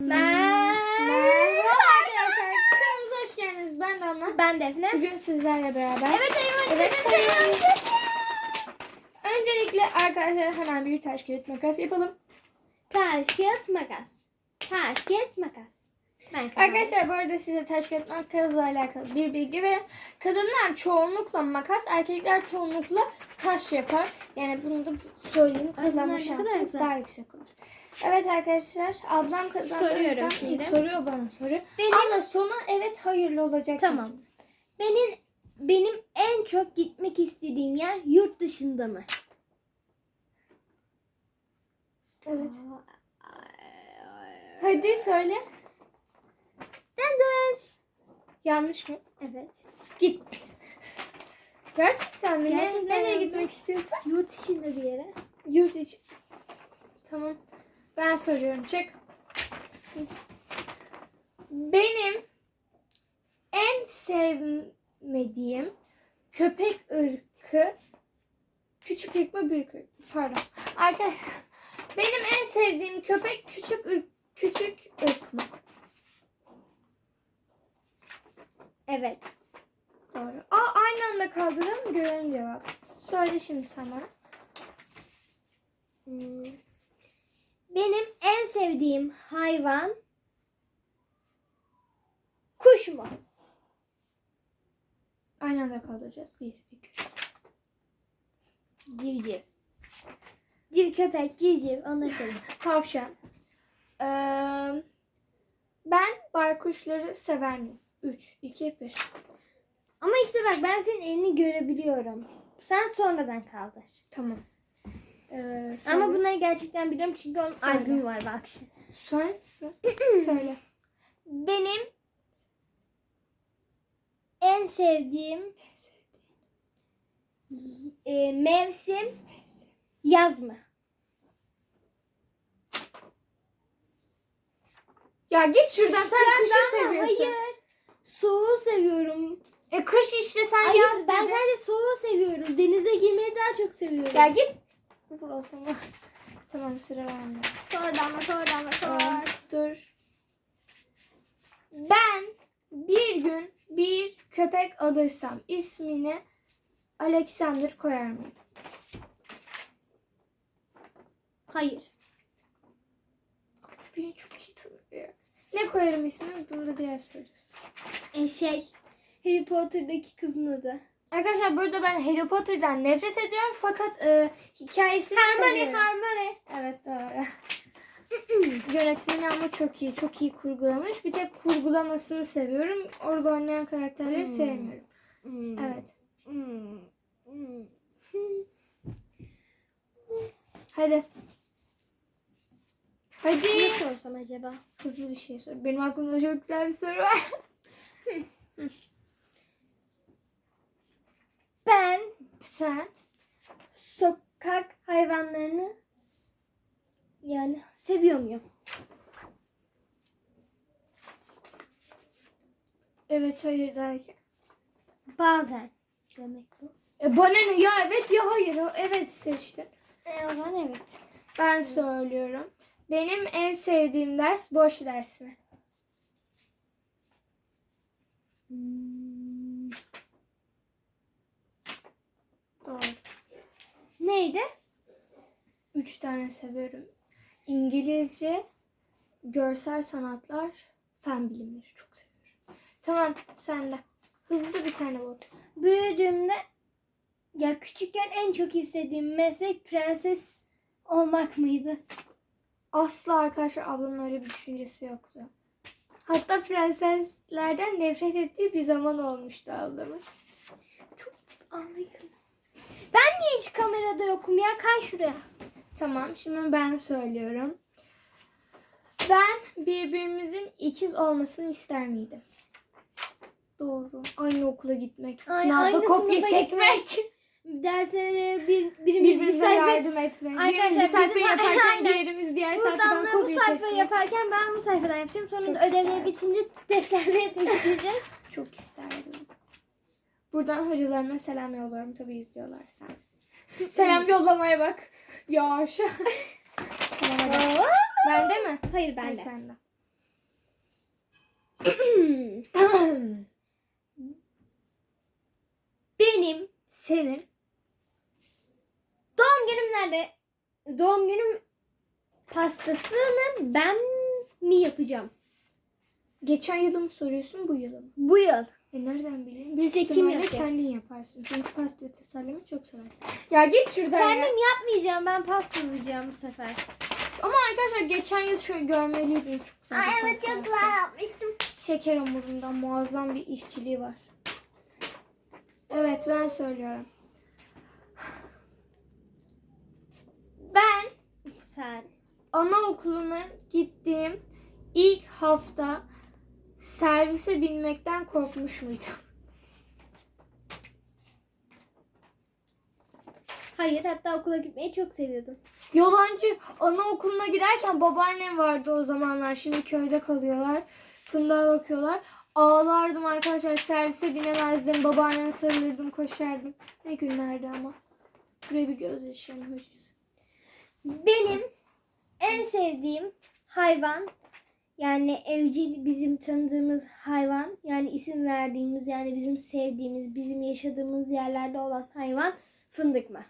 Merhaba arkadaşlar. Kanalımıza hoş geldiniz. Ben Damla. Ben Defne. Bugün sizlerle beraber. Evet hayvan. Evet, hayvan. Öncelikle arkadaşlar hemen bir taş kağıt makas yapalım. Taş, kağıt, makas. Taş, kağıt, makas. Ben. Arkadaşlar bu arada size taş kağıt makasla alakalı bir bilgi verin. Kadınlar çoğunlukla makas, erkekler çoğunlukla taş yapar. Yani bunu da söyleyeyim. Kazanma şansınız daha yüksek olur. Evet arkadaşlar ablam kazandı. Soruyorum şimdi. soruyor bana soruyor. Benim- Abla sonu evet hayırlı olacak. Tamam. Benim benim en çok gitmek istediğim yer yurt dışında mı? Evet. Hadi söyle. Denders. Yanlış mı? Evet. Git. Gerçekten mi? Ne- Gerçekten nereye gitmek istiyorsan? Yurt dışında bir yere. Yurt içi. Tamam. Ben soruyorum. Çek. Benim en sevmediğim köpek ırkı küçük ırk mı büyük ırk? Pardon. Arkadaşlar benim en sevdiğim köpek küçük ırk küçük ırk mı? Evet. Doğru. Aa aynı anda kaldıralım görelim cevap. Söyle şimdi sana. Hmm. Benim en sevdiğim hayvan kuş mu? Aynı anda kaldıracağız. Bir, iki, üç. Civciv. Civ köpek, civciv. Onları seviyorum. Tavşan. Ee, ben baykuşları sever miyim? 3, 2, 1. Ama işte bak ben senin elini görebiliyorum. Sen sonradan kaldır. Tamam. Ee, Ama bunları gerçekten biliyorum çünkü onun Söyle. albümü var bak şimdi. Söyler misin? Söyle. Benim en sevdiğim En sevdiğin e, mevsim mevsim. yaz mı? Ya git şuradan sen kışı Ben- seviyorsun. Hayır. Soğuğu seviyorum. E kış işte sen Hayır yaz ben dedin. sadece soğuğu seviyorum. Denize girmeyi daha çok seviyorum. Ya git. Burası mı? Tamam sıra bende. Sor damla sor damla sor. dur. Ben bir gün bir köpek alırsam ismini Alexander koyar mıyım? Hayır. Beni çok iyi tanıyor. Ne koyarım ismini? Bunu da diğer soruyorsun. E, şey Harry Potter'daki kızın adı. Arkadaşlar burada ben Harry Potter'dan nefret ediyorum fakat e, hikayesini Hermione seviyorum. Hermione. Evet doğru. Yönetmeni ama çok iyi. Çok iyi kurgulamış. Bir tek kurgulamasını seviyorum. Orada oynayan karakterleri Hmm. sevmiyorum. Hmm. Evet. Hmm. Hmm. Hadi. Hadi. Ne sorsam acaba? Hızlı bir şey sor. Benim aklımda çok güzel bir soru var. Sen sokak hayvanlarını yani seviyor muyum? evet hayır derken. Bazen demek bu. E bana ne? Ya evet ya hayır. Evet seçtin. E, o zaman evet. Ben söylüyorum. Benim en sevdiğim ders boş ders mi? Hmm. Doğru. Neydi? Üç tane seviyorum. İngilizce, görsel sanatlar, fen bilimleri çok seviyorum. Tamam sen de. Hızlı bir tane bul. Büyüdüğümde ya küçükken en çok istediğim meslek prenses olmak mıydı? Asla arkadaşlar ablamın öyle bir düşüncesi yoktu. Hatta prenseslerden nefret ettiği bir zaman olmuştu ablamın. Anlıyorum. Ben niye hiç kamerada yokum ya? Kay şuraya. Tamam şimdi ben söylüyorum. Ben birbirimizin ikiz olmasını ister miydim? Doğru. Aynı okula gitmek, Ay, sınavda aynı kopya sınıfa çekmek, Derslere bir, birimiz bir birbirimize sayfa yardım etmek. Arkadaşlar, Birimiz bir sayfa bizim- yaparken diğerimiz diğer Buradan sayfadan da bu kopya sayfayı çekmek. yaparken ben bu sayfadan yapacağım. Sonra Çok da ödevleri isterdim. bitince defterleri değiştireceğiz. Çok isterdim. Buradan hocalarıma selam yolluyorum tabii izliyorlarsa. selam yollamaya bak. Ya şu. tamam. Bende mi? Hayır Hayır bende. sende. Benim Senin doğum günüm nerede? Doğum günüm pastasını ben mi yapacağım? geçen yılı mı soruyorsun bu yılı mı? Bu yıl. E nereden bileyim? Büyük Size kim yapacak? kendin yaparsın. Çünkü pasta tasarlamayı çok seversin. Ya git şuradan ya. Kendim yapmayacağım. Ben pasta yapacağım bu sefer. Ama arkadaşlar geçen yıl şöyle görmeliydiniz. Çok güzel bir pasta yaptı. yapmıştım. Şeker hamurundan muazzam bir işçiliği var. Evet ben söylüyorum. Ben Sen. anaokuluna gittiğim ilk hafta servise binmekten korkmuş muydum? Hayır hatta okula gitmeyi çok seviyordum. Yalancı anaokuluna giderken babaannem vardı o zamanlar. Şimdi köyde kalıyorlar. Fındığa bakıyorlar. Ağlardım arkadaşlar. Servise binemezdim. Babaanneme sarılırdım, koşardım. Ne günlerdi ama. Buraya bir göz yaşarım hocası. Benim en sevdiğim hayvan yani evcil bizim tanıdığımız hayvan yani isim verdiğimiz yani bizim sevdiğimiz bizim yaşadığımız yerlerde olan hayvan fındık mı?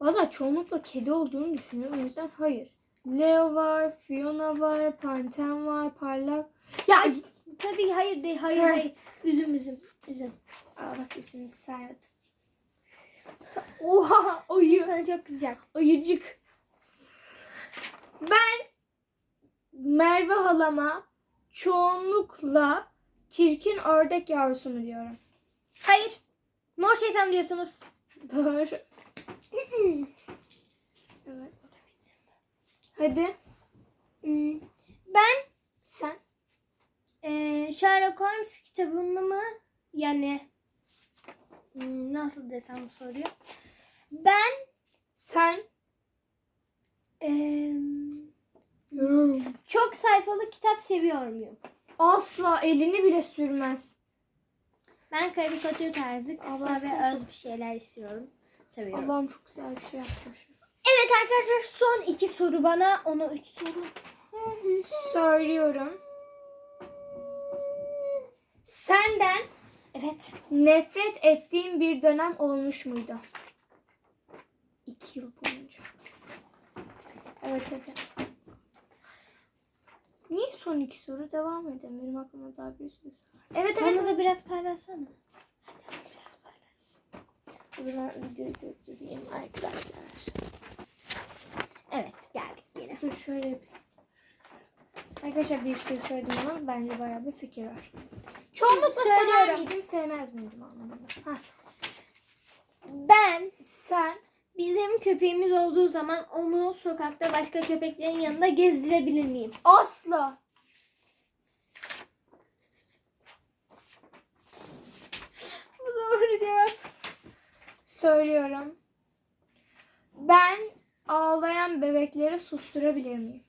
Valla çoğunlukla kedi olduğunu düşünüyorum. O yüzden hayır. Leo var, Fiona var, Panten var, Parlak. Ya Ay, tabii hayır değil hayır hayır üzüm üzüm üzüm. Aa, bak şimdi servet. Oha ayı. Sana çok kızacak. Ayıcık. Ben Merve halama çoğunlukla çirkin ördek yavrusu mu diyorum. Hayır. Mor şeytan diyorsunuz. Doğru. evet. Hadi Hmm, Ben sen. Ee, Sherlock Holmes kitabını mı yani hmm, nasıl desem bu soruyu. Ben Sen. eee, çok sayfalı kitap seviyor muyum? Asla elini bile sürmez. Ben karikatür tarzı kısa Allah ve öz bir şeyler istiyorum. Seviyorum. Allah'ım çok güzel bir şey yapmış. Evet arkadaşlar son iki soru bana. Ona üç soru. Söylüyorum. Senden Evet. nefret ettiğin bir dönem olmuş muydu? İki yıl boyunca. Evet hadi. Niye son iki soru devam edelim? Benim aklımda daha bir sürü soru. Evet evet. Bana da biraz paylaşsana. O zaman videoyu durdurayım arkadaşlar. Evet geldik yine. Dur şöyle yapayım. Arkadaşlar bir sürü söyledim ama bende bayağı bir fikir var. Çoğunlukla sever miydim sevmez miydim anlamında. Hah. Ben Sen bizim köpeğimiz olduğu zaman onu sokakta başka köpeklerin yanında gezdirebilir miyim? asla Bu doğru cevap. söylüyorum. Ben ağlayan bebekleri susturabilir miyim?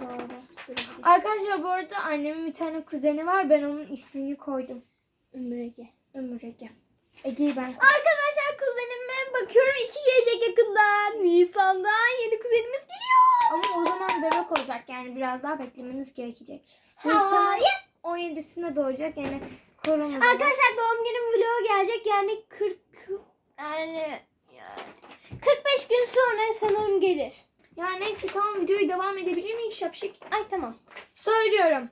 Doğru. Arkadaşlar bu arada annemin bir tane kuzeni var. Ben onun ismini koydum. Ömrege. Ömür Ege. Ege'yi ben Arkadaşlar kuzenime bakıyorum iki gelecek yakında. Nisan'da yeni kuzenimiz geliyor. Ama o zaman bebek olacak yani biraz daha beklemeniz gerekecek. Nisan'ın Hayır. 17'sinde doğacak yani korona. Arkadaşlar doğum günüm vlogu gelecek yani 40 yani, yani 45 gün sonra sanırım gelir. Ya neyse tamam videoyu devam edebilir miyiz şapşik? Ay tamam. Söylüyorum.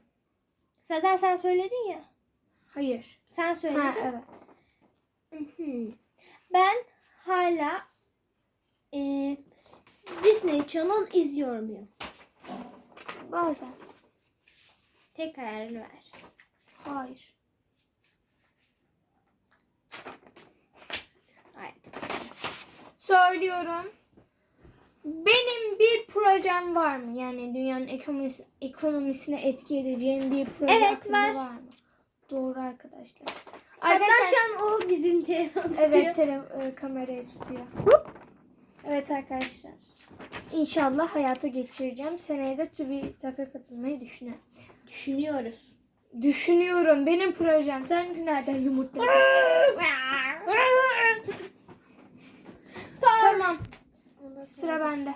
Zaten sen söyledin ya. Hayır. Sen söyledin. Ha evet. Ben hala e, Disney Channel izliyor muyum? Bazen. Tek kararını ver. Hayır. Hayır. Söylüyorum. Benim bir projem var mı? Yani dünyanın ekonomisi, ekonomisine etki edeceğim bir proje Evet, var. var. mı? Doğru arkadaşlar. Hatta Arkadaşlar şu an o bizim telefon evet tele, e, kamerayı tutuyor. Evet arkadaşlar. İnşallah hayata geçireceğim. Seneye de TÜBİTAK'a katılmayı düşünüyorum. Düşünüyoruz. Düşünüyorum. Benim projem. Sen nereden yumurtladın? tamam. Sıra bende.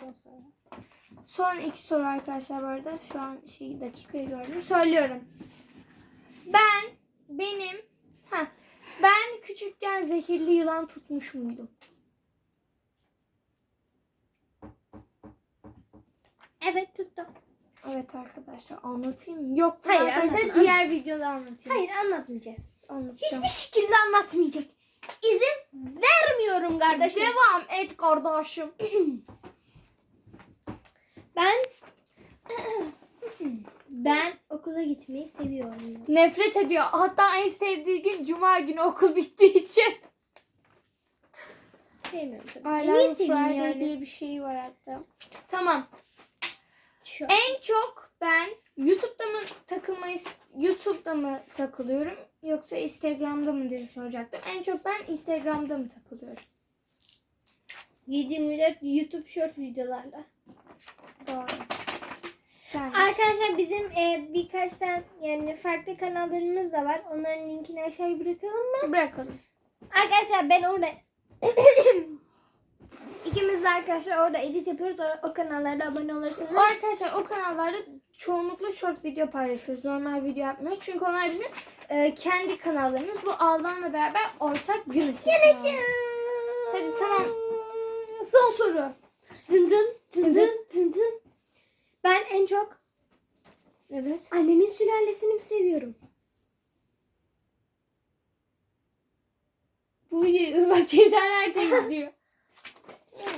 Son iki soru arkadaşlar bu arada. Şu an şey dakikayı gördüm. Söylüyorum. Ben benim ha ben küçükken zehirli yılan tutmuş muydum? Evet tuttum. Evet arkadaşlar anlatayım. Yok Hayır, arkadaşlar anlatma. diğer videoda anlatayım. Hayır anlatmayacağız. Anlatacağım. Hiçbir şekilde anlatmayacak. Kardeşim. Devam et kardeşim. Ben ben okula gitmeyi seviyorum. Nefret ediyor. Hatta en sevdiği gün cuma günü okul bittiği için. Sevmiyorum tabii. Niye seveyim yani? diye bir şey var hatta. Tamam. Şu En çok ben YouTube'da mı takılmayı YouTube'da mı takılıyorum yoksa Instagram'da mı diye soracaktım. En çok ben Instagram'da mı takılıyorum? 7-24 YouTube short videolarla. Doğru. Sen. Arkadaşlar bizim e, birkaç tane yani farklı kanallarımız da var. Onların linkini aşağıya bırakalım mı? Bırakalım. Arkadaşlar ben orada ikimiz de arkadaşlar orada edit yapıyoruz. O, o kanallara abone olursanız. Arkadaşlar o kanallarda çoğunlukla short video paylaşıyoruz. Normal video yapmıyoruz. Çünkü onlar bizim e, kendi kanallarımız. Bu Aldan'la beraber ortak gün ışığı kanalımız. Hadi tamam. Son soru. Dın dın dın dın dın dın. Ben en çok Evet. annemin sülalesini seviyorum. Bu videoyu Irmak teyzeler de izliyor.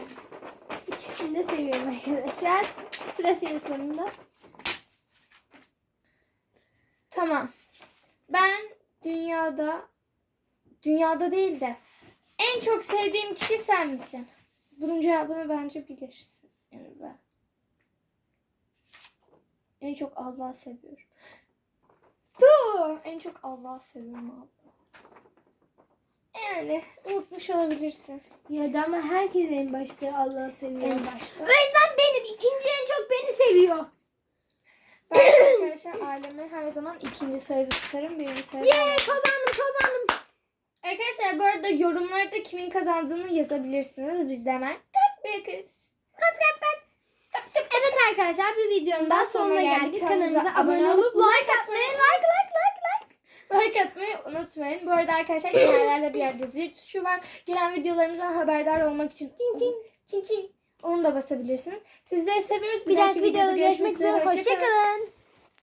İkisini de seviyorum arkadaşlar. Sıra senin sonunda. Tamam. Ben dünyada dünyada değil de en çok sevdiğim kişi sen misin? Bunun cevabını bence bilirsin. Yani ben. En çok Allah'ı seviyorum. Tuh! En çok Allah'ı seviyorum abla. Yani unutmuş olabilirsin Ya da ama herkes en başta Allah'ı seviyor. en başta. O yüzden benim ikinci en çok beni seviyor. Ben arkadaşlar aileme her zaman ikinci sırada tutarım. Birinci sırada. Yeee kazandım kazandım. Arkadaşlar bu arada yorumlarda kimin kazandığını yazabilirsiniz. Biz de hemen kalp bırakırız. Kap. Kap kap. Evet arkadaşlar bir videonun daha sonuna geldik. Kanalımıza abone olup like atmayı, like like like like. Like atmayı unutmayın. Bu arada arkadaşlar kenarlarda bir yerde zil tuşu var. Gelen videolarımızdan haberdar olmak için Ting ting. çin çin onu da basabilirsiniz. Sizleri seviyoruz. Bir dahaki videoda görüşmek üzere. Hoşçakalın.